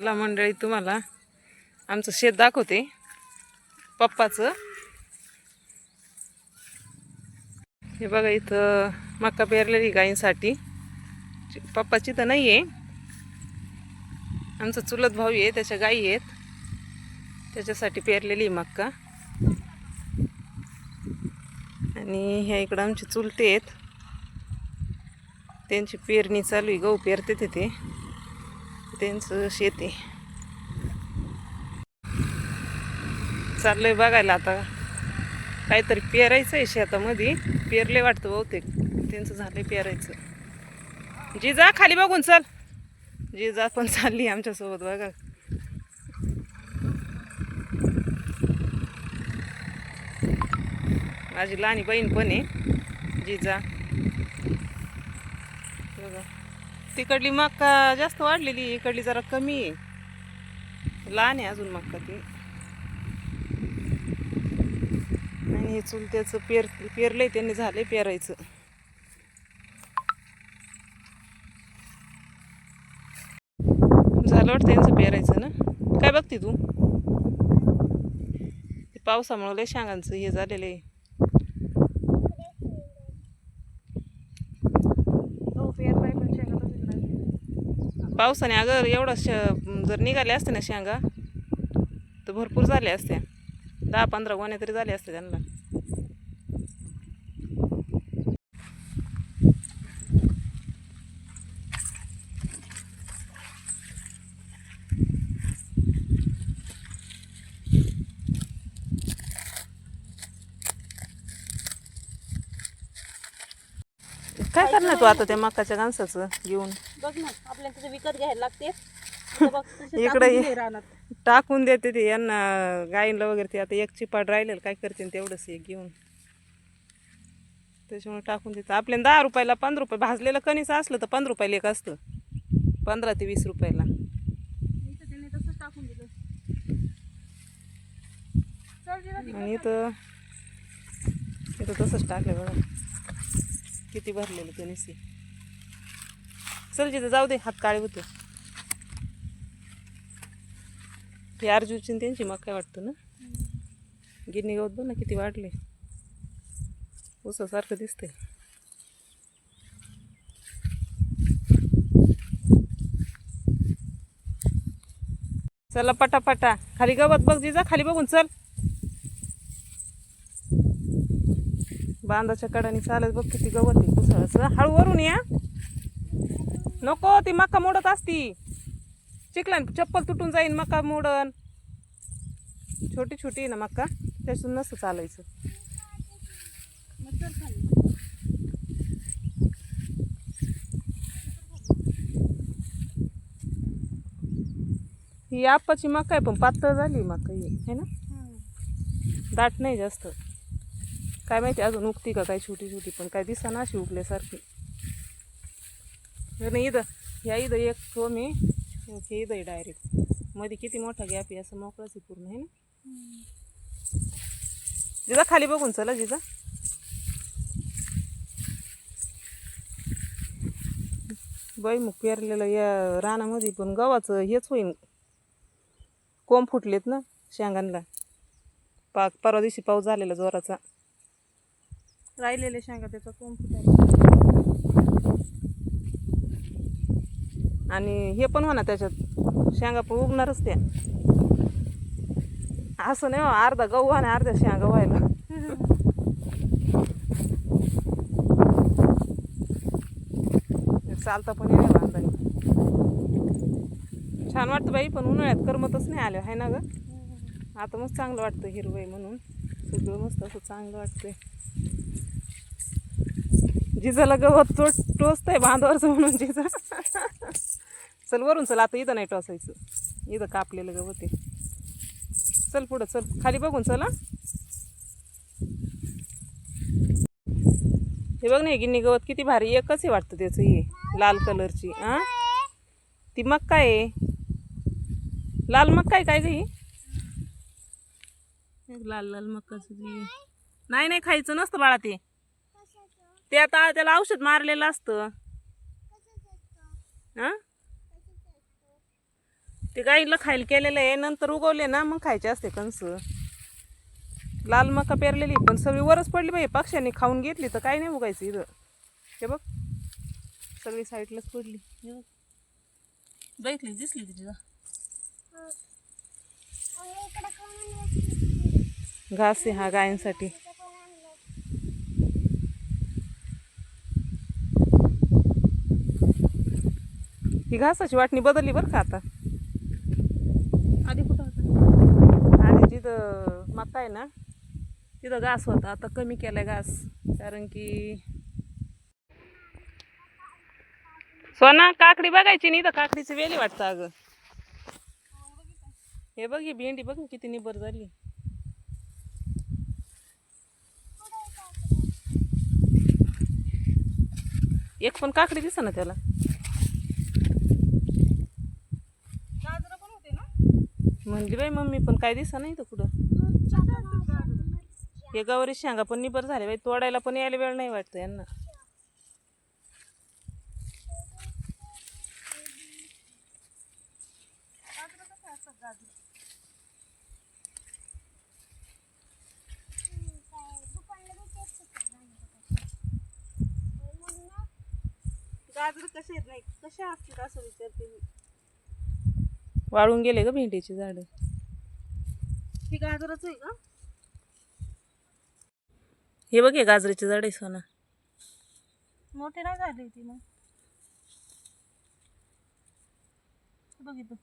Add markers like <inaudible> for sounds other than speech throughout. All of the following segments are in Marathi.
ला मंडळी तुम्हाला आमचं शेत दाखवते. पप्पाचं. हे बघा इथं मका पेरलेली गायींसाठी. पप्पाची तर नाही आहे आमचा चुलत भाऊ आहे त्याच्या गायी आहेत. त्याच्यासाठी पेरलेली मक्का आणि ह्या इकडं आमचे चुलते आहेत. त्यांची पेरणी चालू आहे गहू पेरते तिथे. त्यांचं शेती. आहे चाललंय बघायला आता. काहीतरी पेरायचं आहे शेतामध्ये. पेरले वाटतं बहुतेक. त्यांचं झालंय पेरायचं. जिजा खाली बघून चल. जिजा पण चालली आमच्यासोबत बघा. माझी लहानी बहीण पण आहे. जिजा. बघा. तिकडली मक्का जास्त वाढलेली इकडली जरा कमी आहे. लहान आहे अजून मक्का ती. आणि हे चुलत्याचं पेर पेरलंय त्यांनी झालंय पेरायचं. झालं वाटतं त्यांचं पेरायचं ना? काय बघते तू? ते पावसामुळे लय शांगांचं हे झालेलं आहे. पावसाने अगर एवढं श जर निघाले असते ना शेंगा तर भरपूर झाल्या असत्या दहा पंधरा गोण्या तरी झाल्या असत्या त्यांना. काय करणार तू आता त्या मकाच्या गांसाचं घेऊन? बघ ना आपल्याला तिथे विकत घ्यायला लागते. बघ <laughs> इकडे टाकून ये. दिले रानात. टाकून देते ते यांना गायींला वगैरे ते आता एक चिपाड राहिलेलं काय करते तेवढंच एक घेऊन. त्याच्यामुळे टाकून देतं. आपल्याला दहा रुपयाला पंधरा रुपये भाजलेलं कणीस असलं तर पंधरा रुपयाला एक असतं. पंधरा ते वीस रुपयाला. इथं त्याने तसंच टाकून दिलं. चल जिरा तिकडं. आणि इथं इथं तसंच टाकलं बघा. किती भरलेलं कणीस निसी चल जिथे जाऊ दे हात काळे होते. हे अर्जुची त्यांची मग काय वाटतं ना? गिरणी गवत बघ ना किती वाढले. ऊसासारखं दिसतंय. चला पटापटा. खाली गवत बघ जिजा खाली बघून चल. बांधाच्या कडाने चालत बघ किती गवत आहे कुसळाचं हळू वरून या. नको ती मका मोडत असती. चिकलान चप्पल तुटून जाईन मका मोडन. छोटी छोटी ना मका त्याच्यातून नसतं चालायचं. ही आप्पाची मका आहे पण पातळ झाली मका ही है ना. दाट नाही जास्त. काय माहिती अजून उगती का काय छोटी छोटी पण काय दिसा अशी उगल्यासारखी. नाही इथं ह्या इथं एक तो मी हे इथं डायरेक्टमध्ये किती मोठा गॅप आहे असं मोकळंच आहे पूर्ण आहे ना? जिजा खाली बघून चला जिजा. बाई मग पेरलेलं या रानामध्ये पण गव्हाचं हेच होईन. कोंब फुटलेत ना शेंगांना. पाक परवा दिवशी पाऊस झालेला जोराचा. राहिलेले शेंगा त्याचा कोंब फुटायला आणि हे पण म्हणा त्याच्यात शेंगा पण उगणारच त्या. असं नाही हो, अर्धा गहू आणि अर्ध्या शेंगा व्हायला. चालता पण येणे बांधणी छान वाटतं बाई पण उन्हाळ्यात करमतच नाही आलं आहे ना ग? आता मस्त चांगलं वाटतं हिरवय म्हणून. सगळं मस्त असं चांगलं वाटतंय. जिजाला गवत टोच टोचतंय बांधावरचं म्हणून जिजा. चल वरून चल आता इथं नाही टोचायचं. इथं कापलेलं गवत आहे. चल पुढं चल. खाली बघून चल हा. बघ ना गिन्नी गवत किती भारी एकच आहे वाटतं त्याचं हे लाल कलरची हा. ती मग काय आहे. लाल मग काय काय गं एक लाल लाल मक्काचं. नाही नाही खायचं नसतं बाळा ते. ते आता त्याला औषध मारलेलं असतं. हा? ते गाईला खायला केलेलं आहे नंतर उगवले ना मग खायचे असते कंस. लाल मका पेरलेली पण सगळी वरच पडली बाई पक्ष्यांनी खाऊन घेतली तर काही नाही उगायचं इथं. हे बघ सगळी साईडलाच पडली. हे बघ. बघितली दिसली तिची. घास आहे हा गायांसाठी. ही घासाची वाटणी बदलली बरं का आता? आधी कुठं होता? आधी जिथं मका आहे ना तिथं घास होता. आता कमी केलाय घास कारण की सोना काकडी बघायची नाही तर काकडीची वेली वाटतं अगं. हे बघ ही भेंडी बघ ना किती निबर झाली. एक पण काकडी दिसा ना त्याला गाजरं पण होते ना म्हणली बाई मम्मी पण काय दिसा नाही तर कुठं? हे गवारी शेंगा पण निबर झाले बाई तोडायला पण यायला वेळ नाही वाटतं यांना. गाजर कसे आहेत नाही कसे असतील असं विचारते मी. वाळून गेले ग भेंडीची झाडं. ही गाजरच आहे का? हे बघ हे गाजराची झाड आहे सोना. मोठे नाही झाले ती मग. बघितलं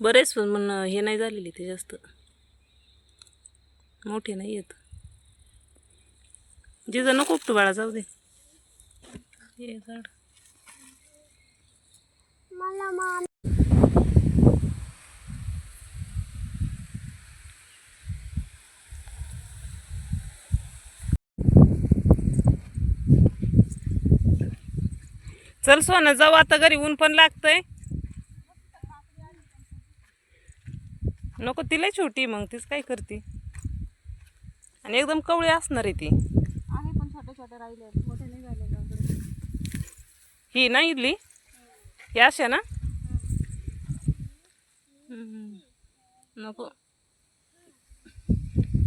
बरेच पण मन हे नाही झालेली ते जास्त. मोठे नाही येत जिथं नको उपटू बाळा जाऊ दे. हे झाड. चल सोना जाऊ आता घरी ऊन पण लागतंय. नको तिला छोटी मग तीच काय करते? आणि एकदम कवळी असणार आहे ती. आहे पण छोटे छोटे राहिले मोठे नाही झाले गाजर ही ना इडली? ही अशा ना? नको.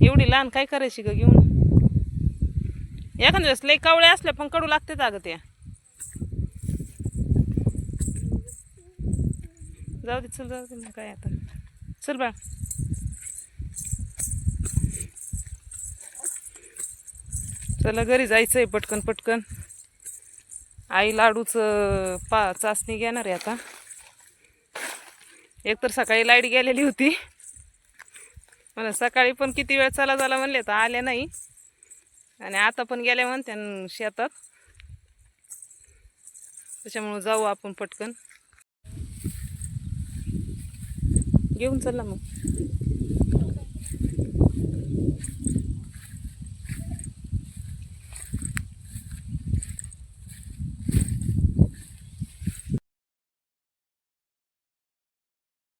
एवढी लहान काय करायची ग घेऊन? एखाद्या वेळेस लई कावळे असल्या पण कडू लागते अगं त्या जाऊ दे चल जाऊ दे मग काय आता. चल बा चला घरी जायचंय पटकन पटकन. आई लाडूचं पा चाचणी घेणार आहे आता. एकतर सकाळी लाइट गेलेली होती. मला सकाळी पण किती वेळ चला झाला म्हणले तर आले नाही. आणि आता पण गेल्या म्हणते न शेतात. त्याच्यामुळं जाऊ आपण पटकन. घेऊन चल ना मग.